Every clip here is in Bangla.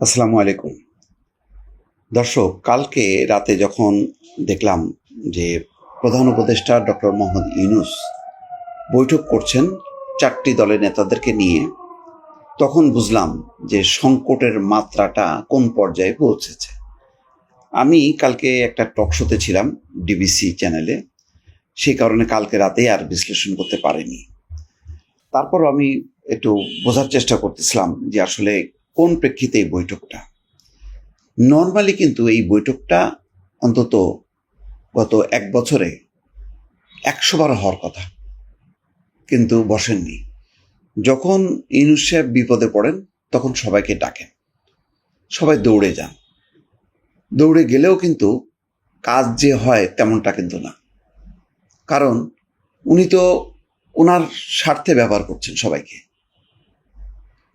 আসসালামু আলাইকুম। দর্শক, কালকে রাতে যখন দেখলাম যে প্রধান উপদেষ্টা ডক্টর মোহাম্মদ ইউনুস বৈঠক করছেন চারটি দলের নেতাদেরকে নিয়ে, তখন বুঝলাম যে সংকটের মাত্রাটা কোন পর্যায়ে পৌঁছেছে। আমি কালকে একটা টক শোতে ছিলাম ডিবিসি চ্যানেলে সেই কারণে কালকে রাতে আর বিশ্লেষণ করতে পারিনি। তারপর আমি একটু বোঝার চেষ্টা করতেছিলাম যে আসলে কোন প্রেক্ষিতে এই বৈঠকটা? নর্মালি কিন্তু এই বৈঠকটা অন্তত গত এক বছরে একশো বার হওয়ার কথা। কিন্তু বসেননি। যখন ইউনুস সাহেব বিপদে পড়েন, তখন সবাইকে ডাকেন। সবাই দৌড়ে যান। দৌড়ে গেলেও কিন্তু কাজ যে হয় তেমনটা কিন্তু না। কারণ উনি তো ওনার স্বার্থে ব্যবহার করছেন সবাইকে।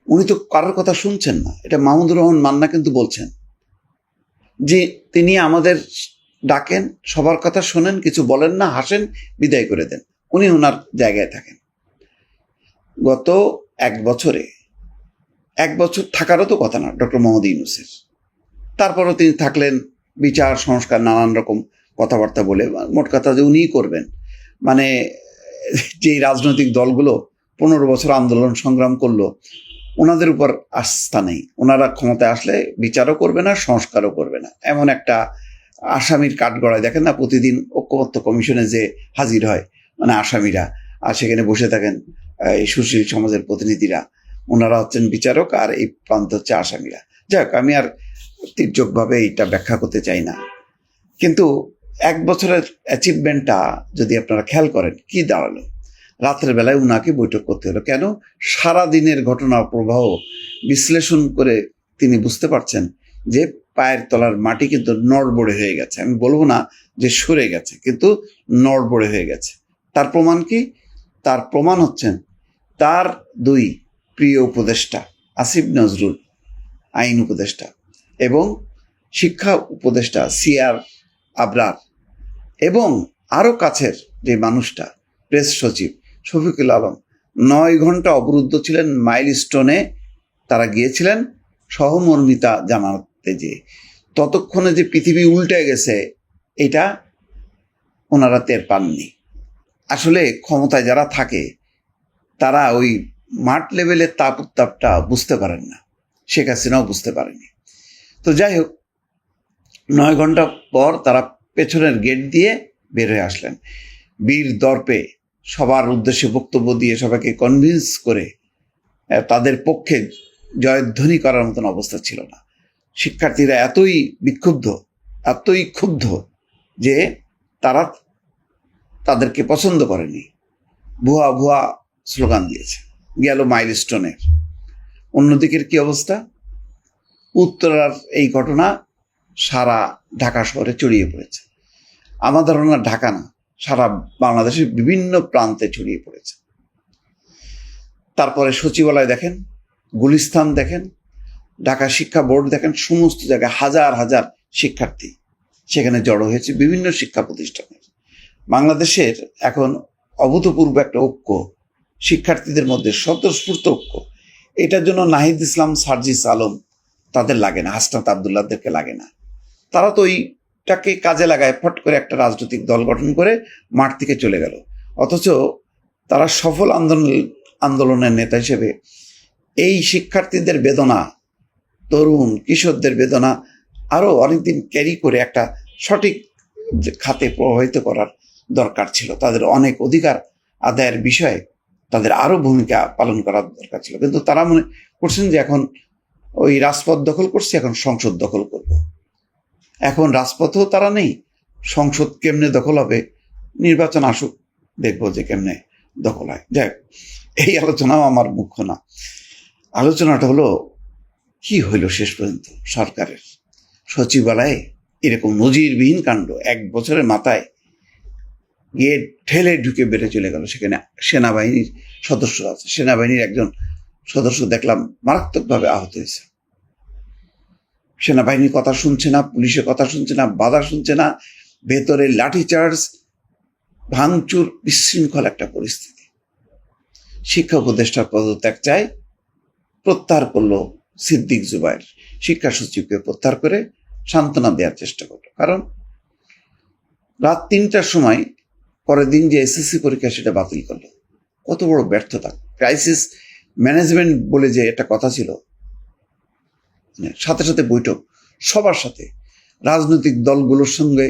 উনি তো কারোর কথা শুনছেন না। এটা মাহমুদুর রহমান মান্না কিন্তু বলছেন যে তিনি আমাদের ডাকেন, সবার কথা শোনেন, কিছু বলেন না, হাসেন, বিদায় করে দেন। উনি ওনার জায়গায় থাকেন। গত এক বছরে, এক বছর থাকারও তো কথা না ডক্টর মোহাম্মদ ইউনুসের। তারপরও তিনি থাকলেন বিচার, সংস্কার, নানান রকম কথাবার্তা বলে, মোট কথা যে উনিই করবেন। মানে যেই রাজনৈতিক দলগুলো পনেরো বছর আন্দোলন সংগ্রাম করল ওনাদের উপর আস্থা নেই। ওনারা ক্ষমতায় আসলে বিচারও করবে না, সংস্কারও করবে না। এমন একটা আসামির কাঠগড়ায় দেখেন না, প্রতিদিন ঐক্যবদ্ধ কমিশনে যে হাজির হয় মানে আসামিরা, আর সেখানে বসে থাকেন এই সুশীল সমাজের প্রতিনিধিরা। ওনারা হচ্ছেন বিচারক আর এই প্রান্ত হচ্ছে আসামিরা। যাক, আমি আর তির্যকভাবে এইটা ব্যাখ্যা করতে চাই না। কিন্তু এক বছরের অ্যাচিভমেন্টটা যদি আপনারা খেয়াল করেন, কি দাঁড়াল? রাত্রের বেলায় উনাকে বৈঠক করতে হলো। কেন? সারা দিনের ঘটনা প্রবাহ বিশ্লেষণ করে তিনি বুঝতে পারছেন যে পায়ের তলার মাটি কিন্তু নড়বড়ে হয়ে গেছে। আমি বলব না যে সরে গেছে, কিন্তু নড়বড়ে হয়ে গেছে। তার প্রমাণ কি? তার প্রমাণ হচ্ছেন তার দুই প্রিয় উপদেষ্টা, আসিফ নজরুল আইন উপদেষ্টা এবং শিক্ষা উপদেষ্টা সিআর আবরার এবং আরও কাছের যে মানুষটা, প্রেস সচিব শফিকুল আলম। নয় ঘণ্টা অবরুদ্ধ ছিলেন মাইলস্টোনে। তারা গিয়েছিলেন সহমর্মিতা জানাতে যে ততক্ষণে যে পৃথিবী উল্টে গেছে, এটা ওনারা টের পাননি। আসলে ক্ষমতায় যারা থাকে, তারা ওই মাঠ লেভেলের তাপ উত্তাপটা বুঝতে পারেন না। শেখ হাসিনাও বুঝতে পারেনি। তো যাই হোক, নয় ঘণ্টা পর তারা পেছনের গেট দিয়ে বের হয়ে আসলেন। বীর দর্পে সবার উদ্দেশ্যে বক্তব্য দিয়ে সবাইকে কনভিন্স করে তাদের পক্ষে জয়ধ্বনি করার মতন অবস্থা ছিল না। শিক্ষার্থীরা এতই বিক্ষুব্ধ, এতই ক্ষুব্ধ যে তারা তাদেরকে পছন্দ করেনি। ভুয়া ভুয়া স্লোগান দিয়েছে, গেল মাইলস্টোনের। অন্যদিকের কি অবস্থা? উত্তরার এই ঘটনা সারা ঢাকা শহরে ছড়িয়ে পড়েছে। আমার ধারণা ঢাকা না সারা বাংলাদেশের বিভিন্ন প্রান্তে ছড়িয়ে পড়েছে। তারপরে সচিবালয় দেখেন, গুলিস্তান দেখেন, ঢাকা শিক্ষা বোর্ড দেখেন, সমস্ত জায়গায় হাজার হাজার শিক্ষার্থী সেখানে জড়ো হয়েছে বিভিন্ন শিক্ষা প্রতিষ্ঠানের বাংলাদেশের এখন অভূতপূর্ব একটা ঐক্য, শিক্ষার্থীদের মধ্যে স্বতঃস্ফূর্ত ঐক্য। এটার জন্য নাহিদ ইসলাম, সার্জিস আলম তাদের লাগে না, হাসনাত আবদুল্লাহদেরকে লাগে না। তারা তো ওইটাকে কাজে লাগায়, ফট করে একটা রাজনৈতিক দল গঠন করে মাঠ থেকে চলে গেল। অথচ তারা সফল আন্দোলন, আন্দোলনের নেতা হিসেবে এই শিক্ষার্থীদের বেদনা, তরুণ, কিশোরদের বেদনা আরও অনেকদিন ক্যারি করে একটা সঠিক খাতে প্রভাবিত করার দরকার ছিল। তাদের অনেক অধিকার আদায়ের বিষয়ে তাদের আরও ভূমিকা পালন করার দরকার ছিল। কিন্তু তারা মনে করছেন যে এখন ওই রাজপথ দখল করছে, এখন সংসদ দখল করব। এখন রাজপথেও তারা নেই। সংসদ কেমনে দখল হবে? নির্বাচন আসুক, দেখব যে কেমনে দখল হয়। যাই এই আলোচনাও আমার মুখ্য না। আলোচনাটা হলো, কি হইল শেষ পর্যন্ত সরকারের? সচিবালয়ে এরকম নজিরবিহীন কাণ্ড এক বছরের মাথায় গিয়ে ঠেলে ঢুকে বেড়ে চলে গেল। সেখানে সেনাবাহিনীর সদস্য আছে। সেনাবাহিনীর একজন সদস্য দেখলাম, মারাত্মকভাবে আহত হয়েছে। সেনাবাহিনীর কথা শুনছে না, পুলিশের কথা শুনছে না, বাধা শুনছে না, ভেতরে লাঠিচার্জ ভাঙচুর, বিশৃঙ্খল একটা পরিস্থিতি। শিক্ষা উপদেষ্টার পদত্যাগ চায় প্রত্যাহার করল সিদ্দিক জুবাইর। শিক্ষা সচিবকে প্রত্যাহার করে সান্ত্বনা দেওয়ার চেষ্টা করল। কারণ রাত তিনটার সময় পরের দিন যে এসএসসি পরীক্ষা সেটা বাতিল করল। কত বড় ব্যর্থতা। ক্রাইসিস ম্যানেজমেন্ট বলে যে একটা কথা ছিল সাথে সাথে বৈঠক, সবার সাথে। রাজনৈতিক দলগুলোর সঙ্গে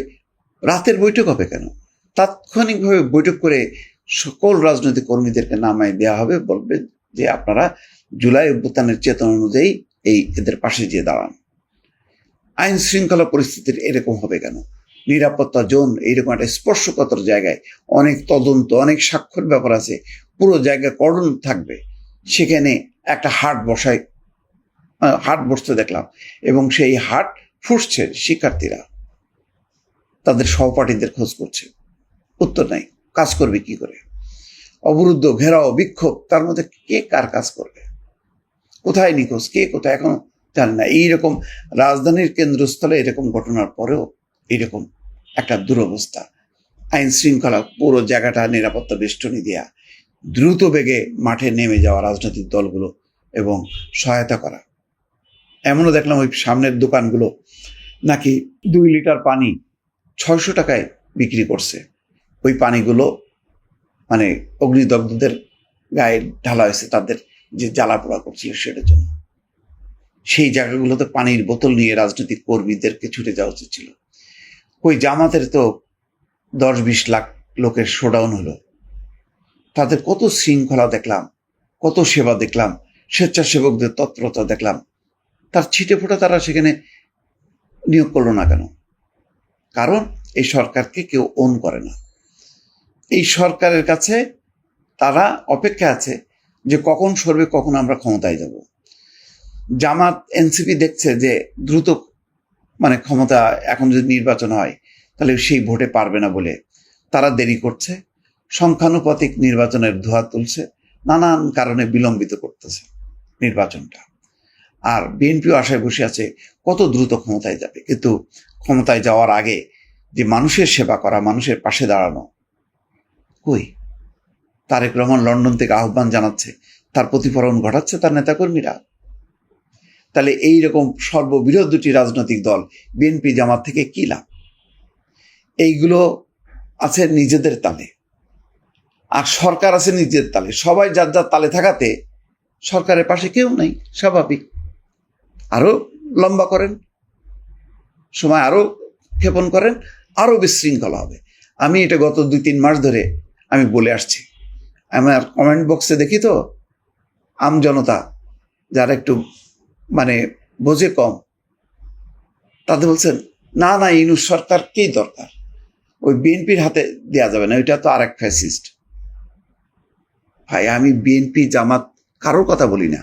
রাতের বৈঠক হবে কেন? তাৎক্ষণিকভাবে বৈঠক করে সকল রাজনৈতিক কর্মীদেরকে নামায় দেওয়া হবে, বলবে যে আপনারা জুলাই অভ্যুত্থানের চেতনা অনুযায়ী এই এদের পাশে যেয়ে দাঁড়ান। আইন শৃঙ্খলা পরিস্থিতির এরকম হবে কেন? নিরাপত্তা জোন এইরকম একটা স্পর্শকাতর জায়গায় অনেক তদন্ত, অনেক স্বাক্ষর ব্যাপার আছে, পুরো জায়গা করণ থাকবে। সেখানে একটা হাট বসায় হাট বসতে দেখলাম এবং সেই হাট ফুসছে শিক্ষার্থীরা। তাদের সহপাঠীদের খোঁজ করছে। উত্তর নাই, কাজ করবে কি করে? অবরুদ্ধ, ঘেরাও, বিক্ষোভ, তার মধ্যে কে কার কাজ করবে? কোথায় নিখোঁজ, কে কোথায়? এখন জানি না। এইরকম রাজধানীর কেন্দ্রস্থলে এরকম ঘটনার পরেও এরকম একটা দুরবস্থা। আইন শৃঙ্খলা পুরো জায়গাটা নিরাপত্তা বেষ্টনী দেয়া। দ্রুত বেগে মাঠে নেমে যাওয়া রাজনৈতিক দলগুলো এবং সহায়তা করা। এমনও দেখলাম ওই সামনের দোকানগুলো নাকি দুই লিটার পানি ছয়শো টাকায় বিক্রি করছে। ওই পানিগুলো মানে অগ্নিদগ্ধদের গায়ে ঢালা হয়েছে, তাদের যে জ্বালা পোড়া করছিল সেটার জন্য। সেই জায়গাগুলোতে পানির বোতল নিয়ে রাজনৈতিক কর্মীদেরকে ছুটে যাওয়া উচিত ছিল। ওই জামাতের তো দশ বিশ লাখ লোকের শোডাউন হলো। তাদের কত শৃঙ্খলা দেখলাম, কত সেবা দেখলাম, স্বেচ্ছাসেবকদের তৎপরতা দেখলাম। তার ছিটে ফোটা তারা সেখানে নিয়োগ করল না কেন? কারণ এই সরকারকে কেউ ওন করে না। এই সরকারের কাছে তারা অপেক্ষা আছে যে কখন সরবে, কখন আমরা ক্ষমতায় যাব। জামাত, এনসিপি দেখছে যে দ্রুত মানে ক্ষমতা এখন যদি নির্বাচন হয়, তাহলে সেই ভোটে পারবে না বলে তারা দেরি করছে। সংখ্যানুপাতিক নির্বাচনের ধোয়া তুলছে। নানান কারণে বিলম্বিত করতেছে নির্বাচনটা। আর বিএনপিও আশায় বসে আছে কত দ্রুত ক্ষমতায় যাবে। কিন্তু ক্ষমতায় যাওয়ার আগে যে মানুষের সেবা করা, মানুষের পাশে দাঁড়ানো, কই? তারেক রহমান লন্ডন থেকে আহ্বান জানাচ্ছে, তার প্রতিফলন ঘটাচ্ছে তার নেতাকর্মীরা। তাহলে এই রকম সর্ববৃহৎ দুটি রাজনৈতিক দল, বিএনপি, জামাত থেকে কি লাভ? এইগুলো আছে নিজেদের তালে। আর সরকার আছে নিজের তালে। সবাই যার যার তালে থাকাতে সরকারের পাশে কেউ নেই, স্বাভাবিক। আরও লম্বা করেন, সময় আরও ক্ষেপণ করেন, আরও বিশৃঙ্খলা হবে। আমি এটা গত দুই তিন মাস ধরে আমি বলে আসছি। আমার কমেন্ট বক্সে দেখি তো, আম জনতা যারা একটু মানে বোঝে কম তাদের বলছেন, না না ইনুস সরকারকেই দরকার? ওই বিএনপির হাতে দেওয়া যাবে না, ওইটা তো আর এক ফ্যাসিস্ট ভাই, আমি বিএনপি জামাত কারোর কথা বলি না।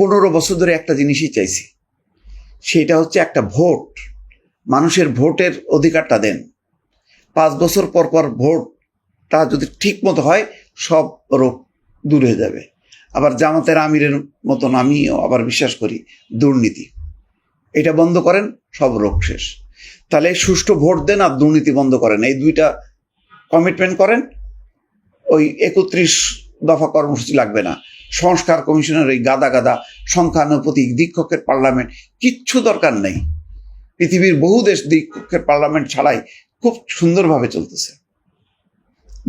পনেরো বছর ধরে একটা জিনিসই চাইছি। সেটা হচ্ছে একটা ভোট। মানুষের ভোটের অধিকারটা দেন। পাঁচ বছর পর পর ভোটটা যদি ঠিক মতো হয়, সব রোগ দূর হয়ে যাবে। আবার জামাতের আমিরের মতন আমিও আবার বিশ্বাস করি, দুর্নীতি। এটা বন্ধ করেন, সব রোগ শেষ। তাহলে সুষ্ঠু ভোট দেন আর দুর্নীতি বন্ধ করেন। এই দুইটা কমিটমেন্ট করেন, ওই একত্রিশ দফা কর্মসূচি লাগবে না। সংস্কার কমিশনের ওই গাদা গাদা সংখ্যানুপাতিক দীক্ষকের পার্লামেন্ট কিচ্ছু দরকার নেই। পৃথিবীর বহু দেশ দীক্ষকের পার্লামেন্ট ছাড়াই খুব সুন্দরভাবে চলতেছে।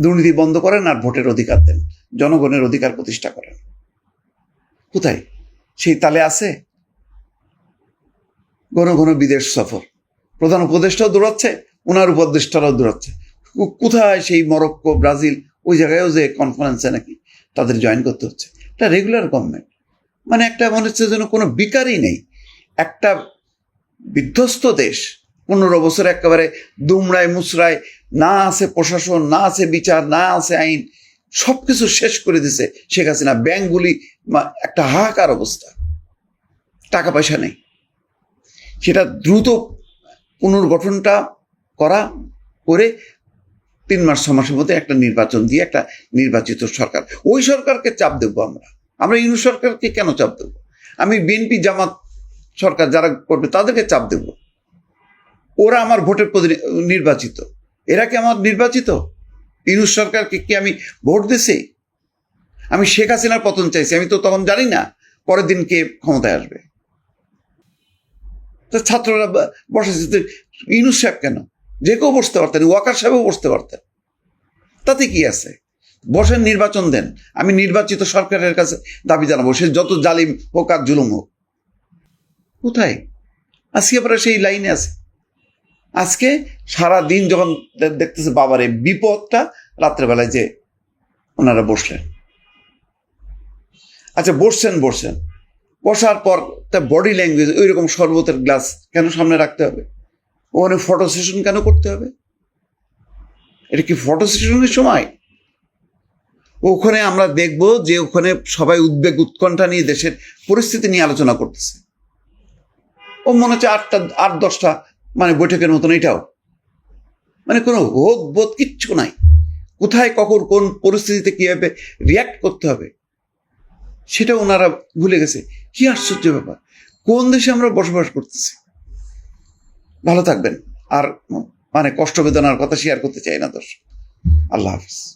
দুর্নীতি বন্ধ করেন আর ভোটের অধিকার দেন। জনগণের অধিকার প্রতিষ্ঠা করেন। কোথায়? সেই তালে আছে? ঘন ঘন বিদেশ সফর। প্রধান উপদেষ্টাও দৌড়াচ্ছে ওনার উপদেষ্টারাও দৌড়াচ্ছে। কোথায় সেই মরক্কো, ব্রাজিল, ওই জায়গায়ও যে কনফারেন্সে নাকি? তাদের জয়েন করতে হচ্ছে। এটা রেগুলার গভর্নমেন্ট মানে একটা মনে হচ্ছে যেন কোনো বিকারই নেই। একটা বিধ্বস্ত দেশ, পনেরো বছর একেবারে দুমড়ায় মুচড়ায়, না আছে প্রশাসন, না আছে বিচার, না আছে আইন সব কিছু শেষ করে দিছে শেখ হাসিনা। ব্যাংকগুলি একটা হাহাকার অবস্থা। টাকা পয়সা নেই। সেটা দ্রুত পুনর্গঠনটা করা, করে তিন মাস, ছ মাসের মধ্যে একটা নির্বাচন দিয়ে একটা নির্বাচিত সরকার। ওই সরকারকে চাপ দেবো আমরা। আমরা ইউনু সরকারকে কেন চাপ দেবো? আমি বিএনপি, জামাত সরকার যারা করবে, তাদেরকে চাপ দেব। ওরা আমার ভোটের নির্বাচিত। এরা কি আমার নির্বাচিত? ইউনুস সরকারকে কি আমি ভোট দিছি? আমি শেখ হাসিনার পতন চাইছি, আমি তো তখন জানি না পরের দিন কে ক্ষমতায় আসবে। তো ছাত্ররা বসেছে ইউনুস সাহেব কেন? যে কেউ বসতে পারতেন, ওয়াকার সাহেবও বসতে পারতেন। তাতে কি আছে? বসেন, নির্বাচন দেন। আমি নির্বাচিত সরকারের কাছে দাবি জানাব, সে যত জালিম হোক আর জুলুম হোক। কোথায়? আজকে পরে সেই লাইনে আছে। আজকে সারা দিন যখন দেখতেছে বাবারে, বিপদটা রাত্রেবেলায় যে ওনারা বসলেন। আচ্ছা বসছেন বসছেন। বসার পর তার বডি ল্যাঙ্গুয়েজ ওই রকম শরবতের গ্লাস কেন সামনে রাখতে হবে? ওখানে ফটো সেশন কেন করতে হবে? এটা কি ফটো সেশনের সময়? ওখানে আমরা দেখব যে ওখানে সবাই উদ্বেগ উৎকণ্ঠা নিয়ে দেশের পরিস্থিতি নিয়ে আলোচনা করতেছে। ও মনে হচ্ছে আটটা, আট, দশটা মানে বৈঠকের মতন এটাও। মানে কোনো হোদ বোধ কিচ্ছু নাই। কোথায়, কখন, কোন পরিস্থিতিতে কীভাবে রিয়াক্ট করতে হবে, সেটা ওনারা ভুলে গেছে। কি আশ্চর্য ব্যাপার। কোন দেশে আমরা বসবাস করতেছি? ভালো থাকবেন। আর মানে কষ্ট বেদনার কথা শেয়ার করতে চাই না দর্শক। আল্লাহ হাফিজ।